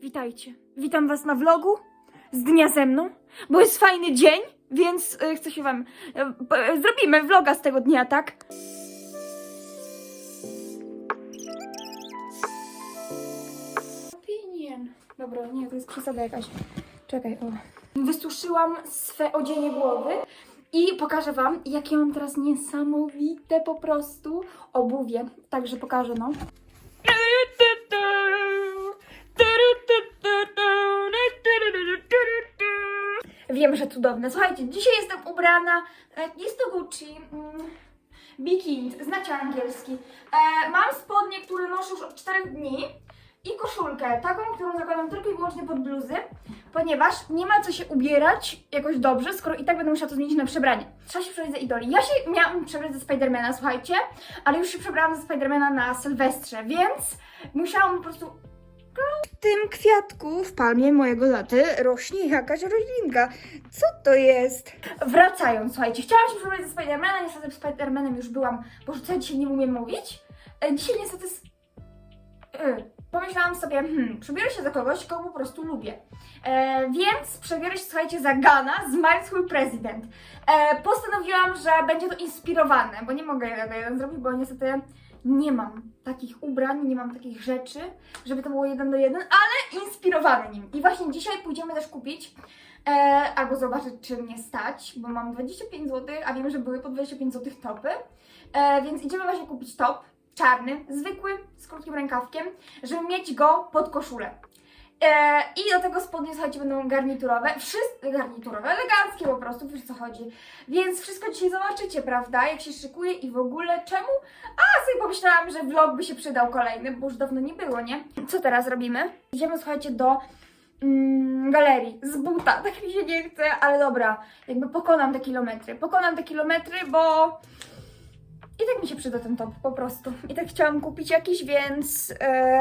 Witajcie. Witam Was na vlogu z dnia ze mną, bo jest fajny dzień, więc y, chcę się Wam. y, y, zrobimy vloga z tego dnia, tak? Opinion. Dobra, nie, to jest przesada jakaś. Czekaj, o. Wysuszyłam swe odzienie głowy i pokażę Wam, jakie mam teraz niesamowite po prostu obuwie. Także pokażę, no. Wiem, że cudowne. Słuchajcie, dzisiaj jestem ubrana. e, Jest to Gucci. mm, Bikini, znacie angielski. E, mam spodnie, które noszę już od 4 dni i koszulkę, taką, którą zakładam tylko i wyłącznie pod bluzy, ponieważ nie ma co się ubierać jakoś dobrze, skoro i tak będę musiała to zmienić na przebranie. Trzeba się przebrać za idoli. Ja się miałam przebrać za Spidermana, słuchajcie, ale już się przebrałam za Spidermana na Sylwestrze, więc musiałam po prostu w tym kwiatku w palmie mojego taty rośnie jakaś roślinka. Co to jest? Wracając, słuchajcie, chciałam się przebrać za Spidermana, niestety Spidermanem już byłam, bo co dzisiaj nie umiem mówić. E, Dzisiaj niestety... e, Pomyślałam sobie, hmm, przebiorę się za kogoś, kogo po prostu lubię. E, więc przebiorę się, słuchajcie, za Gana z My Swój Prezydent. E, postanowiłam, że będzie to inspirowane, bo nie mogę do jeden zrobić, bo niestety nie mam takich ubrań, nie mam takich rzeczy, żeby to było jeden do jeden, ale inspirowany nim. I właśnie dzisiaj pójdziemy też kupić e, albo zobaczyć, czy mnie stać, bo mam 25 zł, a wiem, że były po 25 zł topy. E, więc idziemy właśnie kupić top czarny, zwykły, z krótkim rękawkiem, żeby mieć go pod koszulę. E, I do tego spodnie, słuchajcie, będą garniturowe. Wszystkie garniturowe, eleganckie po prostu, wiesz co chodzi. Więc wszystko dzisiaj zobaczycie, prawda? Jak się szykuje i w ogóle czemu? A sobie pomyślałam, że vlog by się przydał kolejny, bo już dawno nie było, nie? Co teraz robimy? Idziemy, słuchajcie, do mm, galerii z buta. Tak mi się nie chce, ale dobra, jakby pokonam te kilometry. Pokonam te kilometry, bo i tak mi się przyda ten top po prostu. I tak chciałam kupić jakiś, więc. E,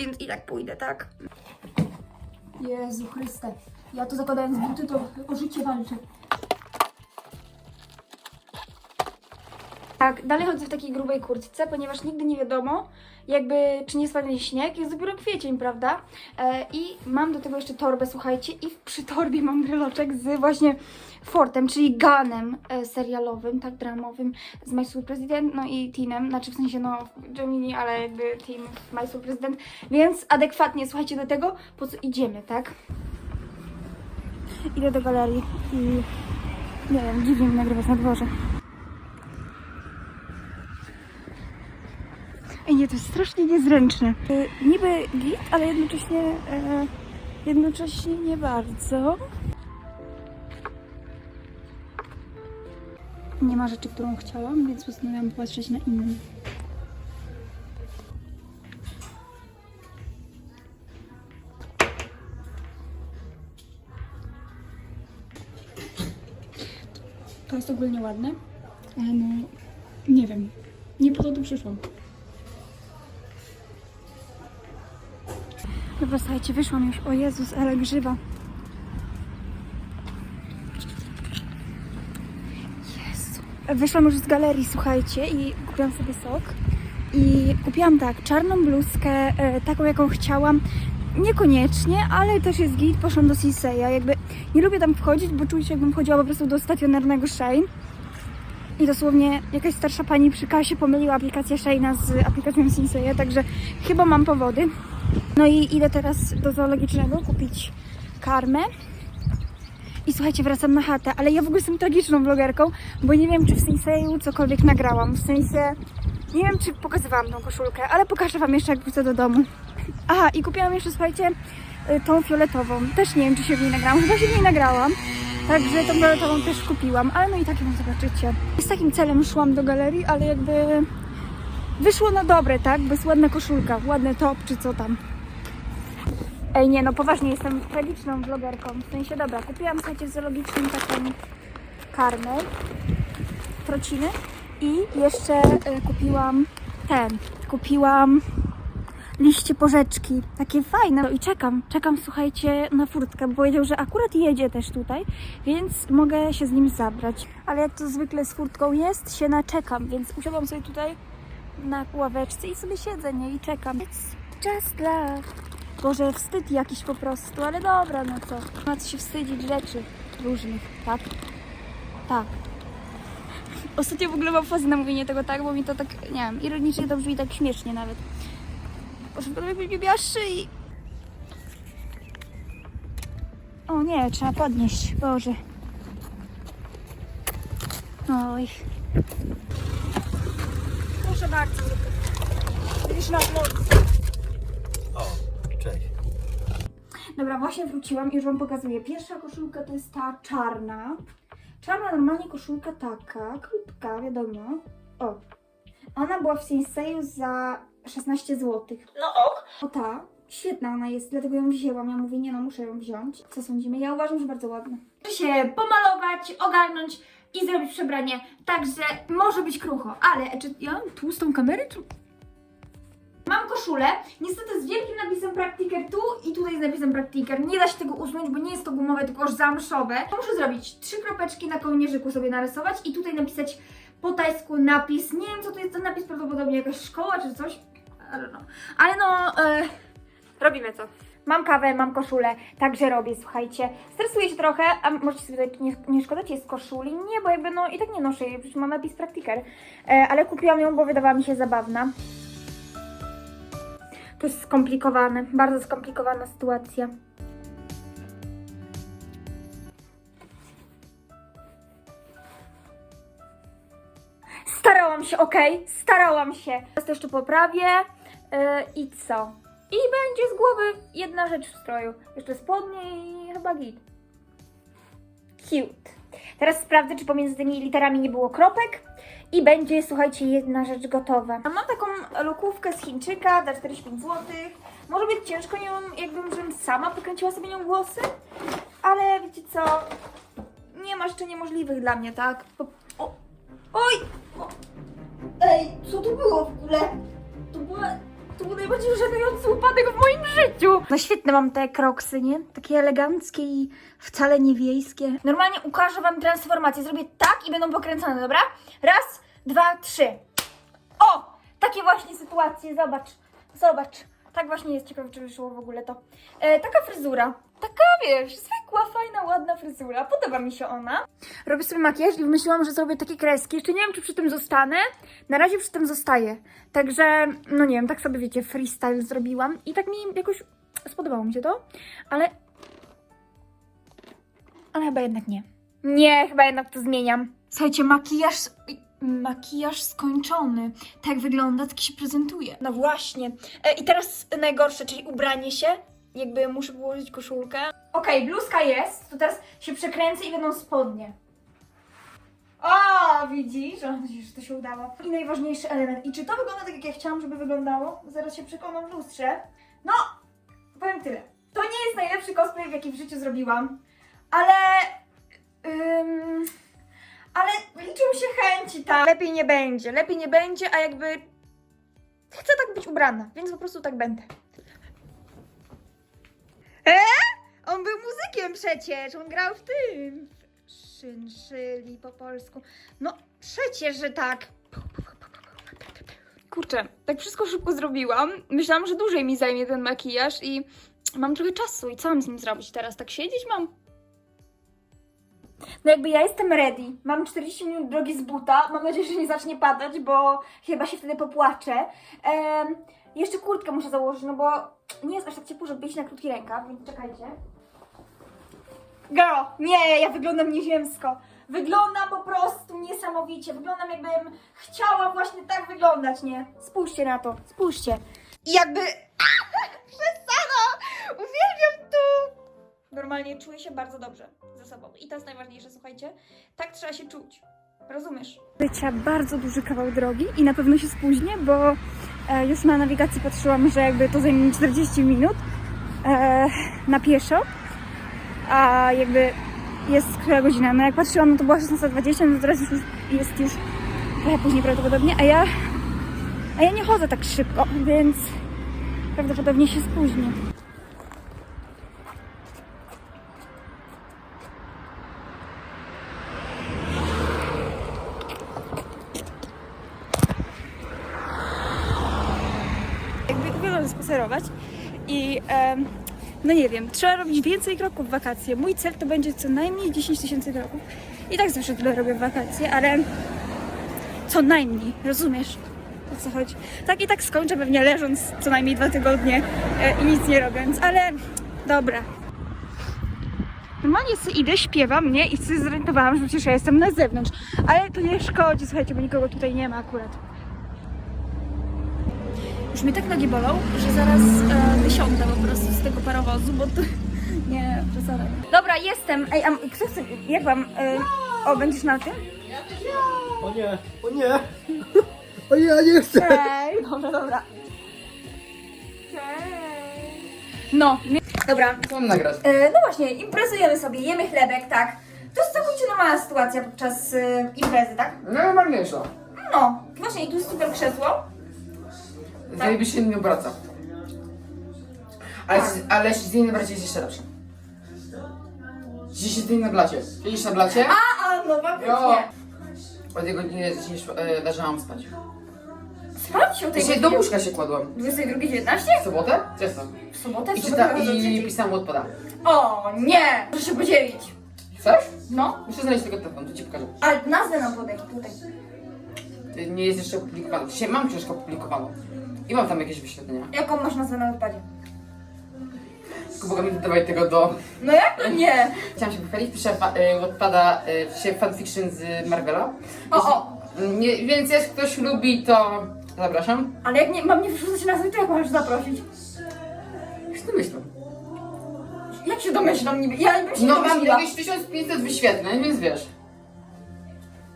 więc i tak pójdę, tak? Jezu Chryste. Ja to zakładając buty, to o życie walczę. Tak, dalej chodzę w takiej grubej kurtce, ponieważ nigdy nie wiadomo, jakby czy nie spadnie śnieg. Jest dopiero kwiecień, prawda? E, I mam do tego jeszcze torbę, słuchajcie, i przy torbie mam bryloczek z właśnie Fortem, czyli Ganem e, serialowym, tak, dramowym z My Sweet President, no i Teenem, znaczy w sensie no Gemini, ale jakby Teen My Sweet President, więc adekwatnie, słuchajcie, do tego, po co idziemy, tak? Idę do galerii i nie wiem, dziwnie nagrywać na dworze. Ej, nie, to jest strasznie niezręczne. Y, niby git, ale jednocześnie, e, jednocześnie nie bardzo. Nie ma rzeczy, którą chciałam, więc postanowiłam popatrzeć na inną. To jest ogólnie ładne, ale no nie wiem. Nie po to tu przyszłam. Dobra, słuchajcie, wyszłam już. O Jezus, ale grzywa. Jezu. Wyszłam już z galerii, słuchajcie, i kupiłam sobie sok. I kupiłam tak, czarną bluzkę, e, taką jaką chciałam. Niekoniecznie, ale też jest git. Poszłam do Sinseya. Jakby nie lubię tam wchodzić, bo czuję się jakbym chodziła po prostu do stacjonarnego Shein. I dosłownie jakaś starsza pani przy kasie pomyliła aplikację Sheina z aplikacją Sinseya, także chyba mam powody. No i idę teraz do zoologicznego kupić karmę. I słuchajcie, wracam na chatę, ale ja w ogóle jestem tragiczną vlogerką, bo nie wiem, czy w Sinseju cokolwiek nagrałam. W sensie, nie wiem, czy pokazywałam tą koszulkę, ale pokażę Wam jeszcze, jak wrócę do domu. Aha, i kupiłam jeszcze, słuchajcie, y, tą fioletową. Też nie wiem, czy się w niej nagrałam. Chyba się w niej nagrałam. Także tą fioletową też kupiłam, ale no i tak ją zobaczycie. Z takim celem szłam do galerii, ale jakby wyszło na dobre, tak? Bo jest ładna koszulka, ładny top, czy co tam. Ej, nie, no poważnie, jestem tragiczną vlogerką. W sensie, dobra, kupiłam, słuchajcie, w zoologicznym taką karmę, trociny i jeszcze y, kupiłam ten, kupiłam liście porzeczki, takie fajne. No i czekam, czekam, słuchajcie, na furtkę, bo powiedział, że akurat jedzie też tutaj, więc mogę się z nim zabrać. Ale jak to zwykle z furtką jest, się naczekam, więc usiadłam sobie tutaj na ławeczce i sobie siedzę, nie, i czekam. It's just love. Boże, wstyd jakiś po prostu, ale dobra, no co. Ma co się wstydzić rzeczy różnych, tak? Tak. Ostatnio w ogóle mam fazę na mówienie tego tak, bo mi to tak, nie wiem, ironicznie to brzmi tak śmiesznie nawet. Boże, potem jakbyś nie miała szyi. O nie, trzeba podnieść, Boże. Oj. Proszę bardzo. Widzisz na moc. O, cześć. Dobra, właśnie wróciłam i już Wam pokazuję. Pierwsza koszulka to jest ta czarna. Czarna normalnie koszulka taka, krótka, wiadomo. O. Ona była w Sinseju za 16 zł. No ok. O ta. Świetna ona jest, dlatego ją wzięłam. Ja mówię, nie no, muszę ją wziąć. Co sądzimy? Ja uważam, że bardzo ładna. Muszę się pomalować, ogarnąć i zrobić przebranie. Także może być krucho. Ale czy ja mam tłustą kamerę, czy... Mam koszulę, niestety z wielkim napisem Practiker tu i tutaj z napisem Practiker. Nie da się tego usunąć, bo nie jest to gumowe, tylko już zamszowe. Muszę zrobić trzy kropeczki na kołnierzyku sobie narysować i tutaj napisać po tajsku napis. Nie wiem co to jest ten napis, prawdopodobnie jakaś szkoła czy coś. I don't know. Ale no, e, robimy to. Mam kawę, mam koszulę, także robię, słuchajcie. Stresuję się trochę, a możecie sobie tutaj nie, nie szkodać jest koszuli? Nie, bo jakby no i tak nie noszę jej, przecież mam napis Practiker. E, ale kupiłam ją, bo wydawała mi się zabawna. To jest skomplikowane, bardzo skomplikowana sytuacja. Starałam się, okej, starałam się. Teraz to jeszcze poprawię yy, i co? I będzie z głowy jedna rzecz w stroju. Jeszcze spodnie i chyba git. Cute. Teraz sprawdzę, czy pomiędzy tymi literami nie było kropek. I będzie, słuchajcie, jedna rzecz gotowa. Mam taką lokówkę z Chińczyka za 45 zł. Może być ciężko nią, jakbym żebym sama pokręciła sobie nią włosy. Ale wiecie co? Nie ma rzeczy niemożliwych dla mnie, tak? O... Oj! O... Ej, co to było w ogóle? To była... To był najbardziej żenujący upadek w moim życiu. No świetne mam te kroksy, nie? Takie eleganckie i wcale nie wiejskie. Normalnie ukażę wam transformację. Zrobię tak i będą pokręcone, dobra? Raz, dwa, trzy. O! Takie właśnie sytuacje, zobacz. Zobacz. Tak właśnie jest ciekawe, czy wyszło w ogóle to. E, taka fryzura. Taka, wiesz, zwykła, fajna, ładna fryzura. Podoba mi się ona. Robię sobie makijaż i wymyśliłam, że zrobię takie kreski. Jeszcze nie wiem, czy przy tym zostanę. Na razie przy tym zostaję. Także, no nie wiem, tak sobie, wiecie, freestyle zrobiłam. I tak mi jakoś spodobało mi się to. Ale... Ale chyba jednak nie. Nie, chyba jednak to zmieniam. Słuchajcie, makijaż... Makijaż skończony. Tak wygląda, tak się prezentuje. No właśnie. E, I teraz najgorsze, czyli ubranie się. Jakby muszę położyć koszulkę. Okej, bluzka jest. To teraz się przekręcę i będą spodnie. O, widzisz? Że to się udało. I najważniejszy element. I czy to wygląda tak, jak ja chciałam, żeby wyglądało? Zaraz się przekonam w lustrze. No, powiem tyle. To nie jest najlepszy cosplay, jaki w życiu zrobiłam, ale... Ym, ale liczą się chęci, tak? Lepiej nie będzie, lepiej nie będzie, a jakby... Chcę tak być ubrana, więc po prostu tak będę. Muzykiem przecież, on grał w tym. W Szynszyli po polsku. No przecież, że tak. Kurczę, tak wszystko szybko zrobiłam. Myślałam, że dłużej mi zajmie ten makijaż i mam trochę czasu. I co mam z nim zrobić teraz? Tak siedzieć mam? No jakby ja jestem ready. Mam 40 minut drogi z buta. Mam nadzieję, że nie zacznie padać, bo chyba się wtedy popłaczę. Em, jeszcze kurtkę muszę założyć, no bo nie jest aż tak ciepło, żeby iść na krótki rękaw, więc czekajcie. Girl, nie, ja wyglądam nieziemsko. Wyglądam po prostu niesamowicie. Wyglądam jakbym chciała właśnie tak wyglądać, nie? Spójrzcie na to, spójrzcie. I jakby... Przesada! Uwielbiam to! Normalnie czuję się bardzo dobrze ze sobą. I to jest najważniejsze, słuchajcie. Tak trzeba się czuć. Rozumiesz? Bycia bardzo duży kawał drogi i na pewno się spóźnię, bo e, już na nawigacji patrzyłam, że jakby to zajmie mi 40 minut e, na pieszo, a jakby jest która godzina. No jak patrzyłam, no to była 16.20, no teraz już jest już trochę później prawdopodobnie, a ja, a ja nie chodzę tak szybko, więc prawdopodobnie się spóźnię. jakby uwielbiam spacerować i em, no nie wiem, trzeba robić więcej kroków w wakacje. Mój cel to będzie co najmniej 10 tysięcy kroków. I tak zawsze tyle robię w wakacje, ale co najmniej, rozumiesz? O co chodzi? Tak i tak skończę pewnie leżąc co najmniej dwa tygodnie e, i nic nie robiąc, ale dobra. Normalnie sobie idę, śpiewam, nie? I sobie zorientowałam, że przecież ja jestem na zewnątrz. Ale to nie szkodzi, słuchajcie, bo nikogo tutaj nie ma akurat. Już mnie tak nogi bolą, że zaraz e, wysiądę po prostu z tego parowozu, bo to... Nie, przesadzam. Dobra, jestem. Ej, a kto chce... Jak wam... E, o, będziesz na tym? O nie, o nie. O nie, ja nie chcę. Ej, dobra, dobra. No, nie... dobra. Co mam nagrać? E, no właśnie, imprezujemy sobie, jemy chlebek, tak. To jest całkowicie normalna sytuacja podczas e, imprezy, tak? No normalniejsza. No, właśnie, i tu jest super krzesło. Zajebiście się nie obraca. Ale, ale jeśli na blacie jest jeszcze lepsze. Jeśli siedzenie na blacie. Siedzisz na blacie? A, a, no faktycznie. O tej godzinie niż e, leżałam spać. Sprawdź o tej Dzisiaj do łóżka się kładłam. 22.19? W sobotę? Często. W sobotę? W I, sobotę czyta, chodzą i pisałam odpada. O nie! Proszę się podzielić. Chcesz? No, Muszę znaleźć tego telefon, to ci pokażę. ale nazwę nam podaj tutaj. Ty- Nie jest jeszcze opublikowana. Dzisiaj mam książkę opublikowaną. I mam tam jakieś wyświetlenia. Jaką masz nazwę na odpadzie? Boga mi dodawaj tego do... No jak to nie? Chciałam się pochwalić, piszę fa- y, odpada y, się fanfiction z Marvela. O, o! Nie, więc jak ktoś lubi, to zapraszam. Ale jak nie, mam nie wrzucać nazwy, to jak możesz zaprosić? Już to myślę. Jak się domyślam niby? Ja bym się No mam domyśliła. jakieś 1500 wyświetleń, więc wiesz.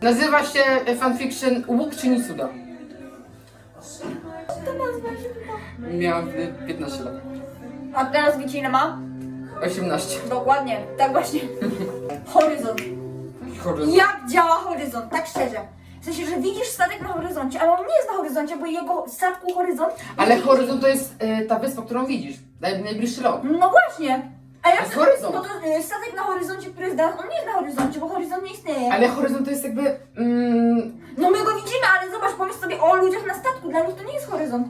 Nazywa się fanfiction Łuk czyni cuda. To nazwa się chyba. Miałam wtedy 15 lat. A teraz wiecie ile ma? 18. Dokładnie, tak właśnie. Horyzont. Jak działa horyzont, tak szczerze. W sensie, że widzisz statek na horyzoncie, ale on nie jest na horyzoncie, bo jego statku horyzont... Ale horyzont to jest e, ta wyspa, którą widzisz. Naj, najbliższy lot. No właśnie. A jak To jest horyzont. No to y, statek na horyzoncie, który jest on nie jest na horyzoncie, bo horyzont nie istnieje. Ale horyzont to jest jakby... Mm, No my go widzimy, zobacz, pomyśl sobie o ludziach na statku, dla nich to nie jest horyzont.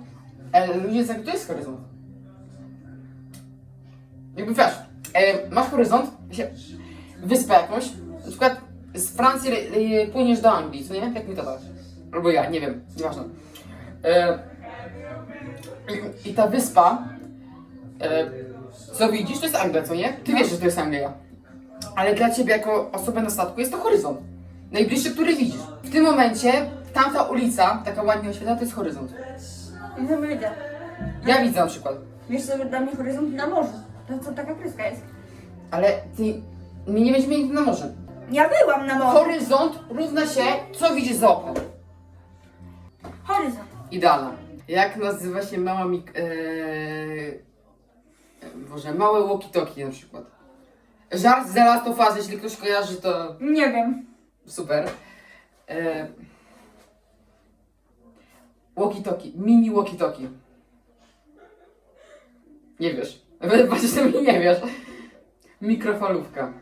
e, ludzie to jest horyzont. Jakby wiesz, e, masz horyzont, wyspę jakąś, na przykład z Francji e, płyniesz do Anglii, co nie? Jak mi to dasz? Albo ja, nie wiem, nieważne. E, i, I ta wyspa, e, co widzisz, to jest Anglia, co nie? Ty wiesz, że to jest Anglia. Ale dla ciebie jako osoby na statku jest to horyzont. Najbliższy, który widzisz. W tym momencie tamta ulica, taka ładnie oświetlona, to jest horyzont. Nie widzę. Ja widzę na przykład. Wiesz sobie, dla mnie horyzont na morzu. To co taka kryska jest. Ale ty, my nie będziemy nigdy na morzu. Ja byłam na morzu. Horyzont równa się, co widzisz za oknem. Horyzont. Idealna. Jak nazywa się mała mik... Ee... Boże, małe walkie-talkie na przykład. Żart z Last of Us, jeśli ktoś kojarzy, to Nie wiem. super. E... Walkie-talkie, mini walkie-talkie. Nie wiesz. Na mnie, nie wiesz. Mikrofalówka.